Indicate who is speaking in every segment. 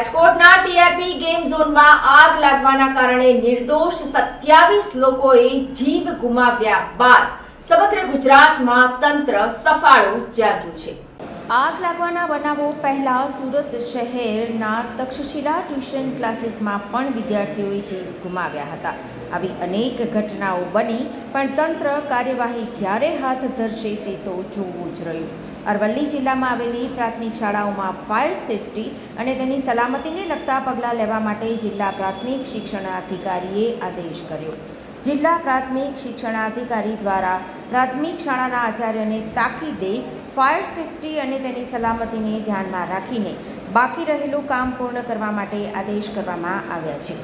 Speaker 1: રાજકોટના TRP game ઝોનમાં આગ લાગવાના કારણે નિર્દોષ સત્યાવીસ લોકોએ જીવ ગુમાવ્યા બાદ સમગ્ર ગુજરાતમાં તંત્ર સફાળો જાગ્યું છે. આગ લાગવાના બનાવો પહેલા સુરત શહેરના તક્ષશિલા ટ્યુશન ક્લાસીસમાં પણ વિદ્યાર્થીઓએ જીવ ગુમાવ્યા હતા. આવી અનેક ઘટનાઓ બની, પણ તંત્ર કાર્યવાહી ક્યારે હાથ ધરશે તે તો જોવું જ રહ્યું. અરવલ્લી જિલ્લામાં આવેલી પ્રાથમિક શાળાઓમાં ફાયર સેફટી અને તેની સલામતીને લગતા પગલાં લેવા માટે જિલ્લા પ્રાથમિક શિક્ષણાધિકારીએ આદેશ કર્યો. જિલ્લા પ્રાથમિક શિક્ષણાધિકારી દ્વારા પ્રાથમિક શાળાના આચાર્યને તાકીદે ફાયર સેફટી અને તેની સલામતીને ધ્યાનમાં રાખીને બાકી રહેલું કામ પૂર્ણ કરવા માટે આદેશ કરવામાં આવ્યા છે.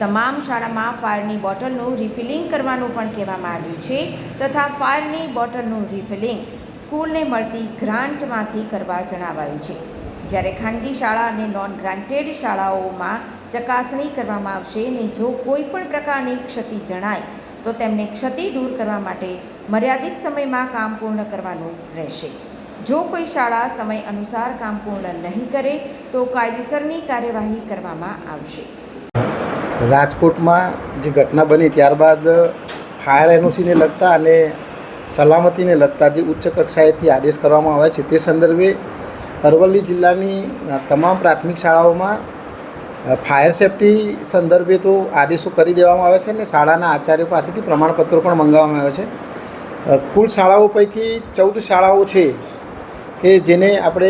Speaker 1: તમામ શાળામાં ફાયરની બોટલનું રિફિલિંગ કરવાનું પણ કહેવામાં આવ્યું છે તથા ફાયરની બોટલનું રિફિલિંગ સ્કૂલને મળતી ગ્રાન્ટમાંથી કરવા જણાવાયું છે. જ્યારે ખાનગી શાળા અને નોન ગ્રાન્ટેડ શાળાઓમાં ચકાસણી કરવામાં આવશે અને જો કોઈ પણ પ્રકારની ક્ષતિ જણાય, તો તેમને ક્ષતિ દૂર કરવા માટે મર્યાદિત સમયમાં કામ પૂર્ણ કરવાનું રહેશે. જો કોઈ શાળા સમય અનુસાર કામ પૂર્ણ નહીં કરે, તો કાયદેસરની કાર્યવાહી કરવામાં આવશે.
Speaker 2: રાજકોટમાં જે ઘટના બની ત્યારબાદ ફાયર એનઓસીને લગતા અને સલામતીને લગતા જે ઉચ્ચ કક્ષાએથી આદેશ કરવામાં આવ્યા છે, તે સંદર્ભે અરવલ્લી જિલ્લાની તમામ પ્રાથમિક શાળાઓમાં ફાયર સેફટી સંદર્ભે તો આદેશો કરી દેવામાં આવે છે અને શાળાના આચાર્યો પાસેથી પ્રમાણપત્રો પણ મંગાવવામાં આવે છે. કુલ શાળાઓ પૈકી ચૌદ શાળાઓ છે કે જેને આપણે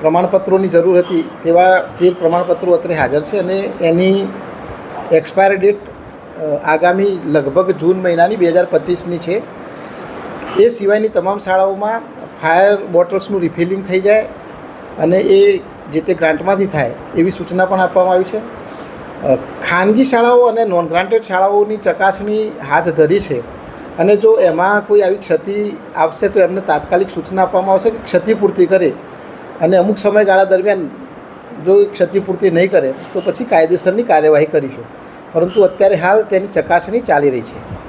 Speaker 2: પ્રમાણપત્રોની જરૂર હતી તેવા તે પ્રમાણપત્રો અત્રે હાજર છે અને એની એક્સપાયર ડેટ આગામી લગભગ જૂન મહિનાની બે હજાર પચીસની છે. એ સિવાયની તમામ શાળાઓમાં ફાયર બોટલ્સનું રિફિલિંગ થઈ જાય અને એ જે તે ગ્રાન્ટમાંથી થાય એવી સૂચના પણ આપવામાં આવી છે. ખાનગી શાળાઓ અને નોન ગ્રાન્ટેડ શાળાઓની ચકાસણી હાથ ધરી છે. અને જો એમાં કોઈ આવી ક્ષતિ આવશે તો એમને તાત્કાલિક સૂચના આપવામાં આવશે કે ક્ષતિપૂર્તિ કરે. અને અમુક સમયગાળા દરમિયાન જો ક્ષતિપૂર્તિ નહીં કરે તો પછી કાયદેસરની કાર્યવાહી કરીશું. પરંતુ અત્યારે હાલ તેની ચકાસણી ચાલી રહી છે.